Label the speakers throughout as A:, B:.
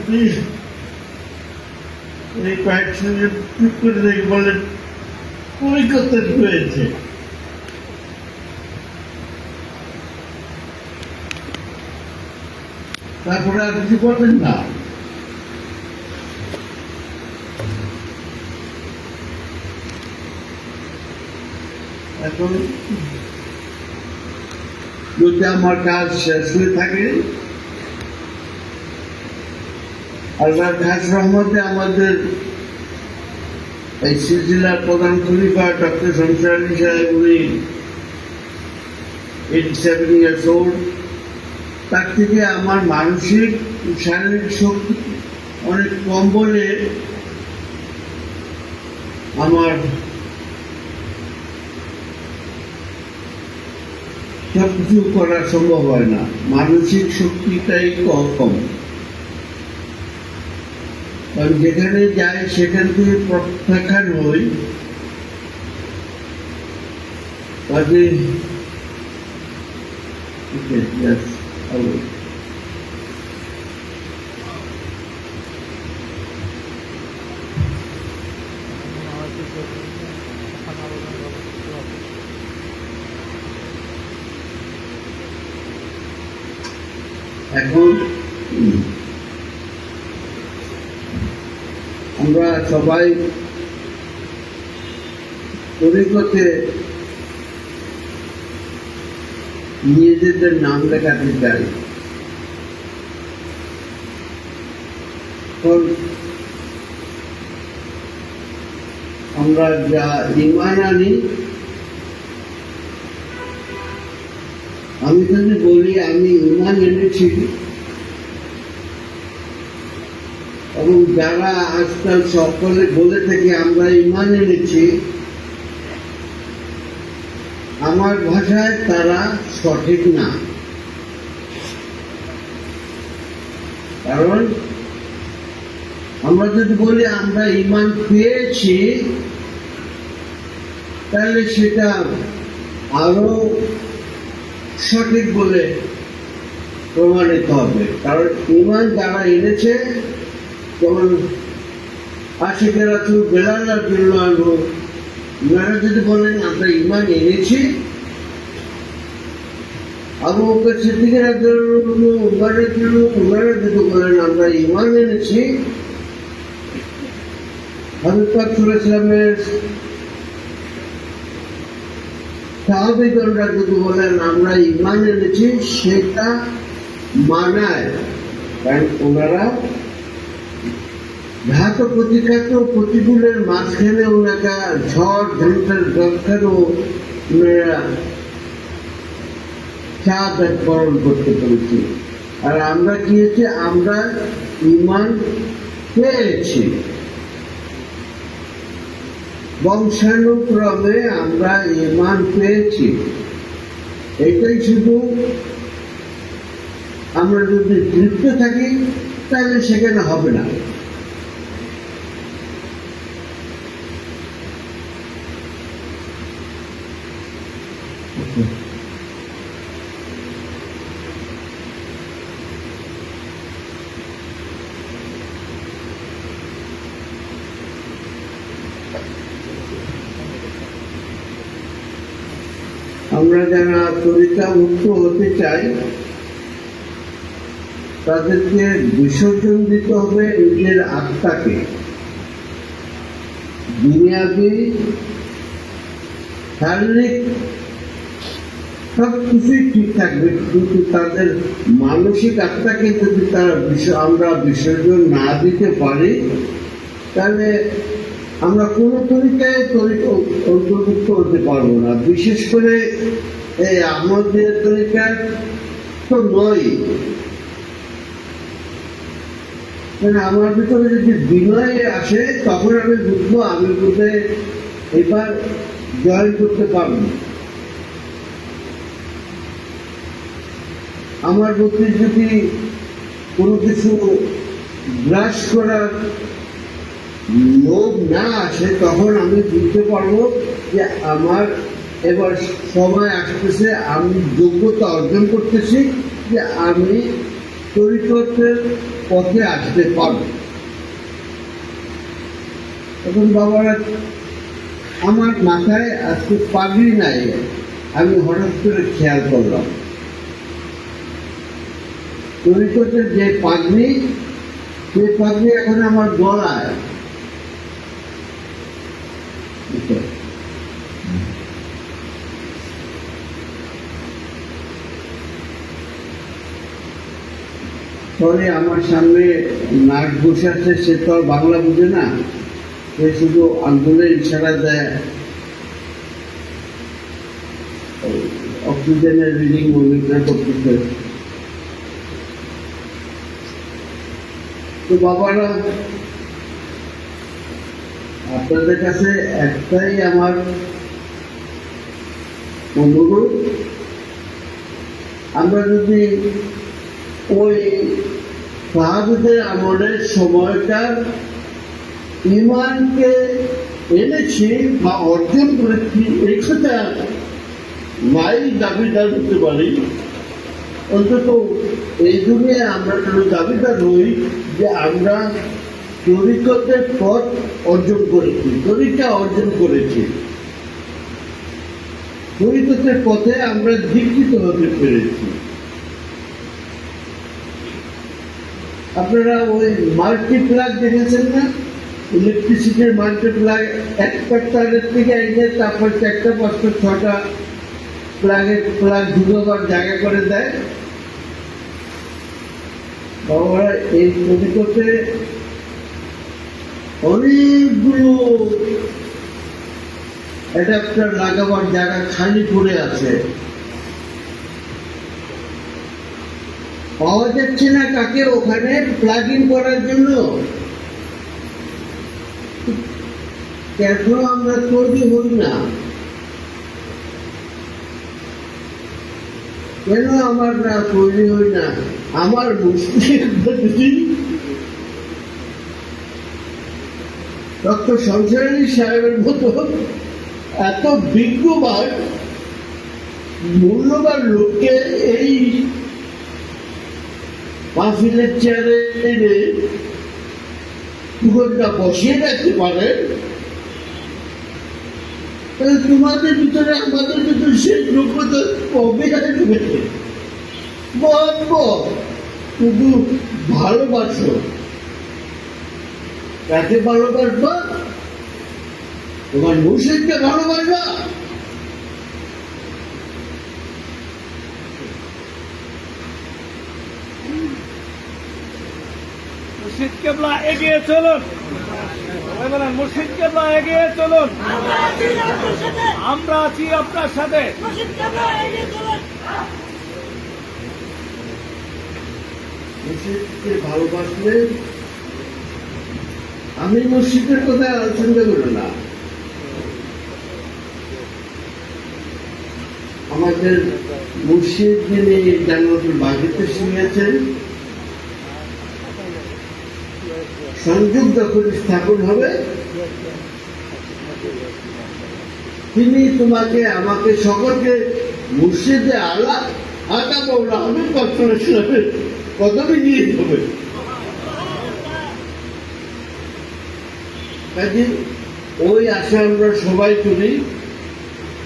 A: উনি এই করে দেখে হয়েছে তারপরে আর কিছু করবেন না? এখন যদি আমার কাজ শেষ হয়ে থাকে আল্লাহর খাস রহমতে আমাদের এই সিলসিলার প্রধান খলিফা ডক্টর শমশার সাহেব উনি এইটি সেভেন ইয়ার্স ওল্ড তার থেকে আমার মানসিক, শারীরিক শক্তি অনেক কম বলে আমার সব কিছু করা সম্ভব হয় না। মানসিক শক্তিটাই ক- কম। কারণ যেখানে যাই সেখান থেকে প্রত্যাখ্যান হই কাজে. এখন আমরা সবাই তরিকতে নিজেদের নাম লেখাতে চাই আমরা যা ইমান আনি, আমি যদি বলি আমি ইমান এনেছি এবং যারা আজকাল সকলে বলে থাকে, আমরা ইমান এনেছি, আমার ভাষায় তারা সঠিক না। কারণ আমরা যদি বলি, আমরা ইমান পেয়েছি, তাহলে সেটা আরও সঠিক বলে প্রমাণিত হবে। কারণ ইমান যারা এনেছে তো বেলাল জন্য ওনারা যদি বলেন, আমরা ইমান এনেছি। আবু বকর জন্য ওনারা যদি বলেন, আমরা ইমান এনেছি। হজরত ইসলামের সাহাবিগণরা যদি বলেন, আমরা ইমান এনেছি, সেটা মানায়। কারণ ওনারা ঘাত প্রতিঘাত প্রতিকূলের মাঝখানে ঝড় ঝঞ্ঝার দরকারও করতে আর আমরা কি হচ্ছে আমরা ইমান পেয়েছি। বংশানুক্রমে আমরা ইমান পেয়েছি। এটাই শুধু আমরা যদি তৃপ্ত থাকি, তাহলে সেখানে হবে না। আমরা যারা তরিকা মুক্ত হতে চাই তাদেরকে বিসর্জন দিতে হবে নিজের আত্মাকে। দুনিয়াবি শারীরিক সব কিছুই কিন্তু তাদের মানসিক আত্মাকে যদি তারা আমরা বিসর্জন না দিতে পারি, তাহলে আমরা তরিকায় তরিকা অন্তর্ভুক্ত হতে পারব না। বিশেষ করে এই আমাদের তরিকা তো নয়। মানে আমার ভিতরে যদি বিনয় আসে, তখন আমি বুঝব আমি বোধহয় এবার জয়েন করতে পারব আমার মধ্যে যদি কোনো কিছু গ্রাস করার লোভ না আসে, তখন আমি বুঝতে পারব যে আমার এবার সময় আসতেছে, আমি যোগ্যতা অর্জন করতেছি যে আমি তরিকতের পথে আসতে পারবে। তখন বাবারা আমার মাথায় আজকে পাগড়ি নাই, আমি হঠাৎ করে খেয়াল করলাম। তরিকতের যে পাগড়ি সেই পাগড়ি এখন আমার গলায়। পরে আমার সামনে নাক বসে আছে, সে তো আর বাংলা বুঝে না। সে শুধু আন্দোলনে ইশারা দেয়। অক্সিজেনের রিডিং মনিটর করতেছে। তো বাবারা আপনাদের কাছে একটাই আমার অনুরোধ, আমরা যদি ওই সাহাবিদের আমলের সময়টার ইমানকে এনেছি বা অর্জন করেছি কথা নাই দাবিদার হতে পারি। অন্তত এই দুনিয়ায় আমরা কেন দাবিদার হই যে আমরা তরিকতের পথ অর্জন করেছি তরিকা অর্জন করেছি। তরিকতের পথে আমরা দীক্ষিত হতে পেরেছি। আপনারা ওই মাল্টিপ্লাগ দেখেছেন না? ইলেকট্রিসিটির মাল্টিপ্লাগ একটা তারের থেকে এনে তারপর চারটা, পাঁচটা, ছটা প্লাগের প্লাগ ঢুকবার জায়গা করে দেয়। বাবারা এই তরিকতে অনেকগুলো অ্যাডাপ্টার লাগাবার জায়গা খালি পড়ে আছে। পাওয়া যাচ্ছে না কাকে ওখানে প্লাগ ইন করার জন্য। কেন আমরা তৈরি হই না। কেন আমার না তৈরি হই না? আমার মুসলিম ডক্টর সংসারী সাহেবের মতো এত বিজ্ঞবান, মূল্যবান লোককে এই মাহফিলের চেয়ারে এনে পুকুরটা বসিয়ে রাখতে পারেন? তোমাদের ভিতরে আমাদের ভিতরে সেই যোগ্যতা কবে ঢুকেছে বলব শুধু ভালোবাসো। কাকে ভালোবাসবা, তোমার মুর্শিদকে ভালোবাসবা।
B: মুর্শিদ কেবলা এগিয়ে চলুন। মুর্শিদ কেবলা এগিয়ে চলুন।
C: আমরা আছি আপনার সাথে।
A: মসজিদকে ভালোবাসলে আমি মসজিদের কথা আলোচনা করো না। আমাদের মুর্শিদ যিনি জান্নাতুল বাগিতে শুনিয়েছেন সংযোগ যখন স্থাপন হবে। তিনি তোমাকে, আমাকে সকলকে মুর্শিদে আলা আটা আমি কখনো ইসলামের কদমে নিয়ে হবে। কাজে ওই আশা আমরা সবাই করি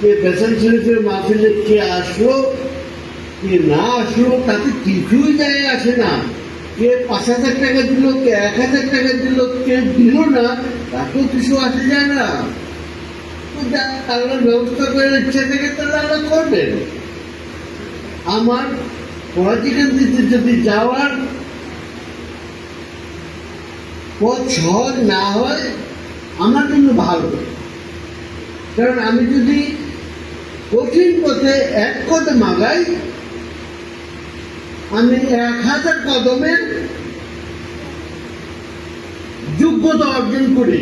A: যে বেসন শরীফের মাহফিলে কে আসলো, কে না আসলো, তাতে কিছুই যায় আসে না। কে পাঁচ হাজার টাকা দিল, কে এক হাজার টাকা দিল, কে দিল না তাতেও কিছু আসে যায় না। আল্লাহর ব্যবস্থা করে ইচ্ছা থেকে তাহলে আল্লাহ করবেন আমার পলিটিক্যাল দিতে যদি যাওয়ার পথ সহজ না হয়, আমার জন্য ভালো। কারণ আমি যদি কঠিন পথে এক কথা আগাই আমি এক হাজার কদমের যোগ্যতা অর্জন করি।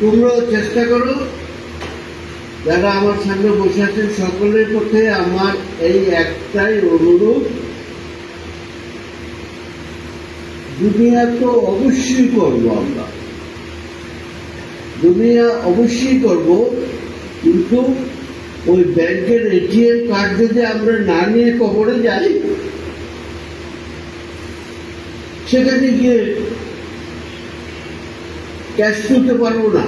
A: তোমরাও চেষ্টা করো, যারা আমার সামনে বসে আছেন সকলের পক্ষে আমার এই একটাই অনুরোধ, দুনিয়া তো অবশ্যই করব আমরা। দুনিয়া অবশ্যই করব, কিন্তু ওই ব্যাংকের এটিএম কার্ড যদি আমরা না নিয়ে কবরে যাই, সেখানে গিয়ে ক্যাশ তুলতে পারব না।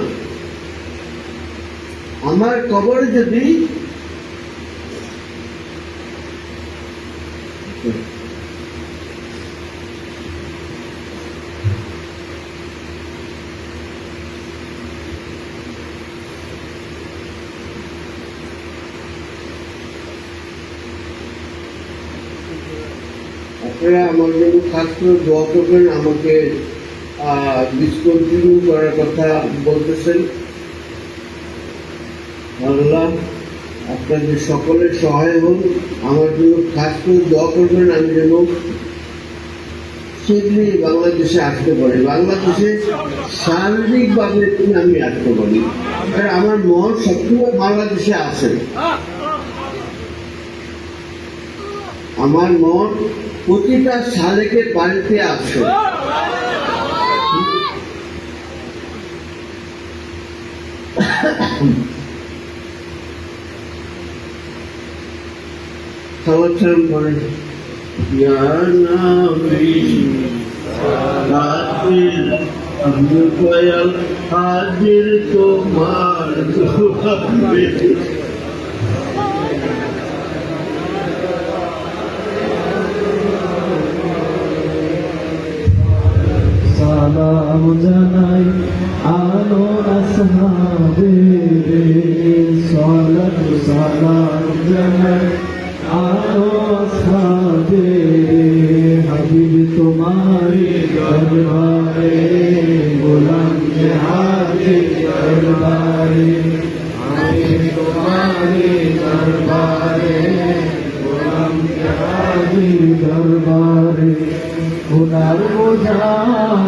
A: আমার কবরে যদি আপনারা আমার জন্য খাস করে দোয়া করবেন, আমাকে ডিসকন্টিনিউ করার কথা বলতেছেন। আল্লাহ আপনাদের সকলের সহায় হন আমার জন্য খাস করে দোয়া করবেন, আমি যেন শীঘ্রই বাংলাদেশে আসতে পারি। বাংলাদেশে শারীরিকভাবে আমি আসতে পারি। আর আমার মন সবসময় বাংলাদেশে আছে। আমার মন প্রতিটা সালেকের বাড়িতে মনে দয়াল হাজির তোমার
D: সালাম জানাই, আলো আসহাবে সালাম সালাম জানাই, আলো আসহাবে হাবিব তোমারি দরবারে, গোলাম জহারে দরবারে, হাবিব তোমারি দরবারে, গোলাম জহারে দরবারে গুনার বোঝা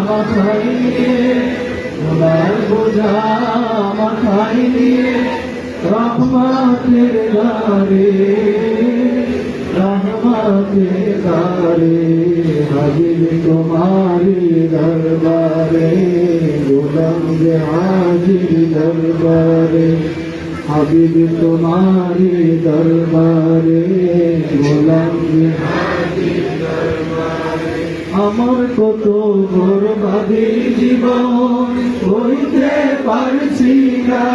D: মাথায় নিয়ে গুনার বোঝা মাথায় নিয়ে রহমাতের গারে রহমাতের গারে হাজির তোমারি দরবারে গোলাম হাজির দরবারে হাবিব তোমারি দরবারে গোলাম আমার কত বরবাদে জীবন বইতে পারছি না,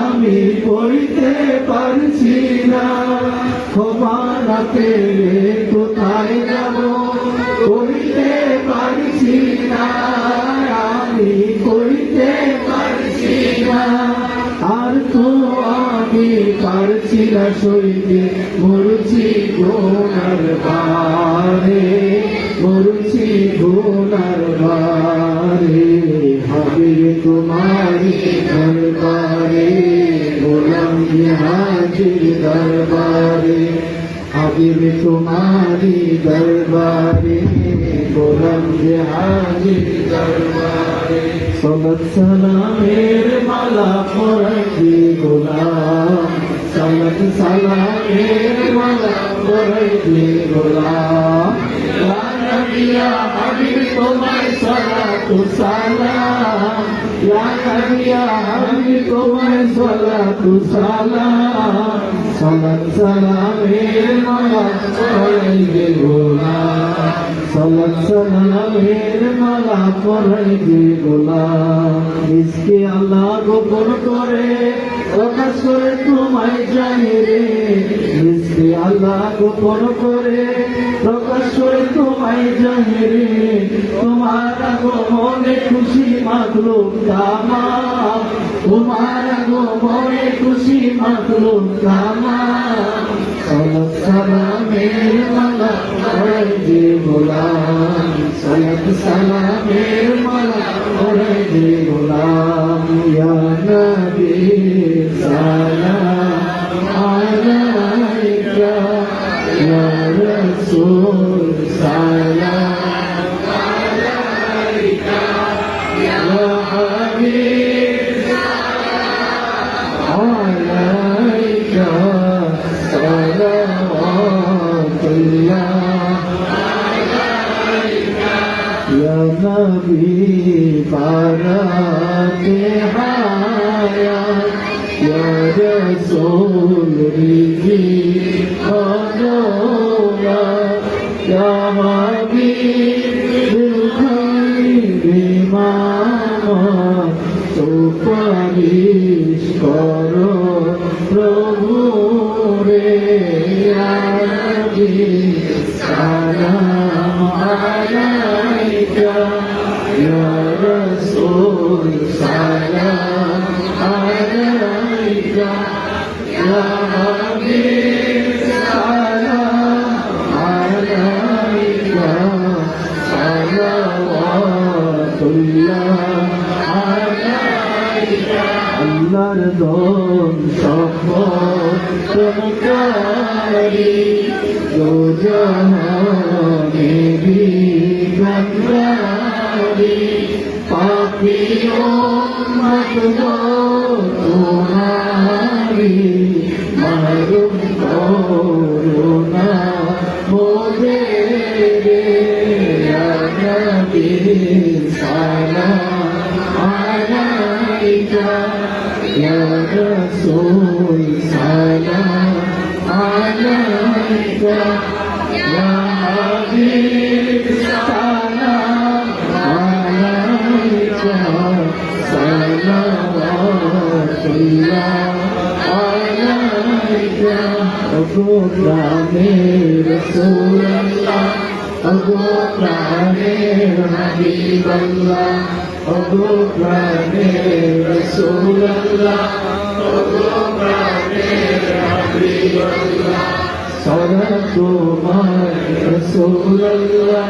D: আমি বইতে পারছি না। ক্ষমা না না সইতে মরছি গোনার বারে মরছি গোনার বারে, হবে তোমারি দরবারে গোলাম হাজির দরবারে হাবিব তোমারি দরবারে গোলাম হাজির দরবারে। সবত সালামের মালা পরাই গোলাম সবত সালামের মালা পরাই গোলাম ইয়া হাবিব তোমায় সালাতু সালাম। নবী হাবিব তোমায় সালাতু সালাত সালামের মালা পরাই গোলাম সালাত সালামের মালা পরাই গোলাম ইসকে আল্লাহ গোপন করে প্রকাশ করে তোমায় জানি রে আল্লাহ গোপন করে। প্রকাশ করে তোমায় জানি রে। তোমার আগমনে খুশি মাগলো কামা তোমার আগমনে খুশি মাগলো কামা সালামের মালা পরাই যে গোলাম। সালামের মালা পরাই যে গোলাম। ইয়া নবী, সালাম। আলাইকা ইয়া রাসূল সালাম করুণা মোরে রে নবী সালাম আলাইকা ইয়া রাসূল সালাম আলাইকা ওগো প্রাণে রাসূলুল্লাহ ওগো প্রাণে হাবিবাল্লাহ ওগো প্রাণে রাসূলুল্লাহ ওগো প্রাণে হাবিবাল্লাহ সালাম তোমার রাসূলুল্লাহ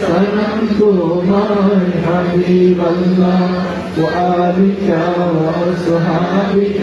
D: সালাম তোমার হাবিবাল্লাহ وآلك وأصحابك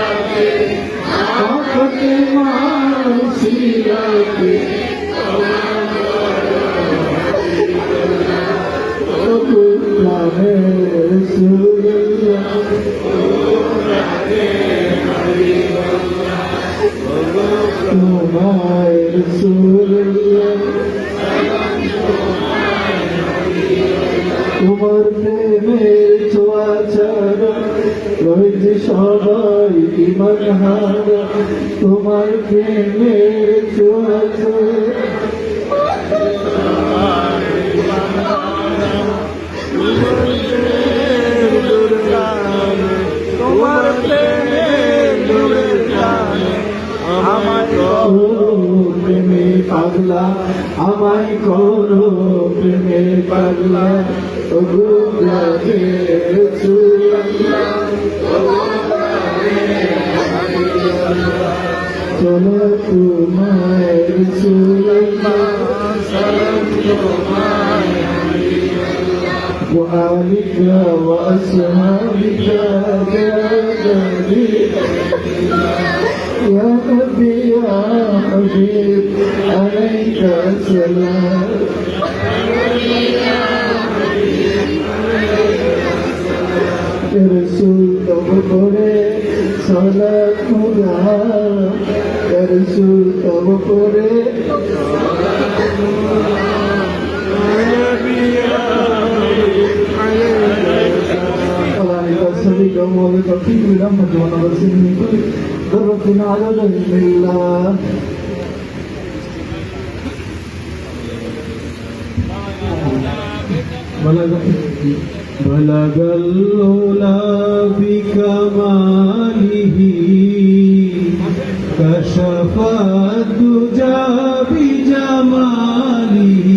D: পাগলা আমায় করো প্রেমে পাগলা। ওগো প্রাণে রাসূলুল্লাহ চলো তোমায় وآلك وأصحابك يا نبي يا نبي يا حبيب عليك السلام رسول تم کرے صلاة اللہ রসুল তব করে صديق أموال الفقير رحمة ونبسل من كل ذرة عدد من الله بلغ الأولى بكماله كشف الدجى بجماله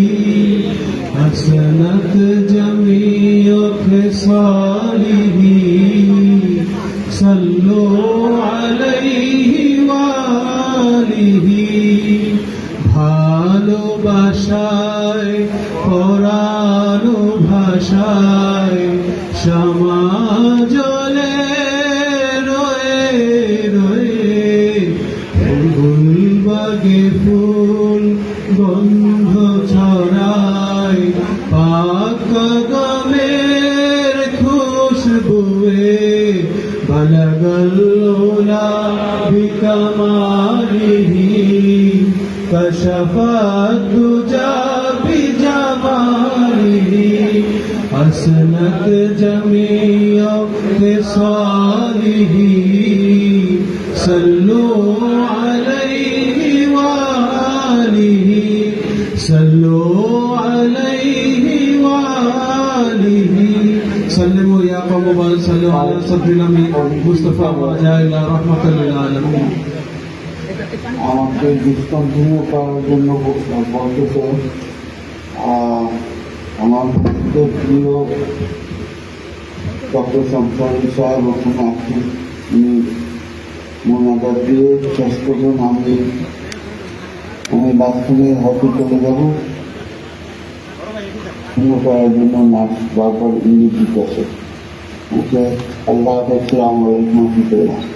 D: حسنت جميع خصاله صلوا عليه وآله ভালোবাসায় লাগে ফুল গন্ধ ছড়ায়, পাক গমের খুশবুয়ে বালাগল্লোলা বিকমারিহি কশফাত দুজা বিজামারিহি হসনত জমিয়তে সালিহি। صدر النبي مصطفى وجاء إلى رحمة للعالمين
A: আমাকে দৃষ্টান্তহীন করার জন্য বলতেছে আহ, আমার খুব প্রিয় ডক্টর শমশারী সাহেব ওখানে আছেন উনি মোনাজাত দিয়ে শেষ করবেন আমি আমি বাথরুমে হয়তো চলে যাব শূন্য করার জন্য নার্স বারবার ইঙ্গিত দিতেছে Okay. Allah'a selam ve rahmet.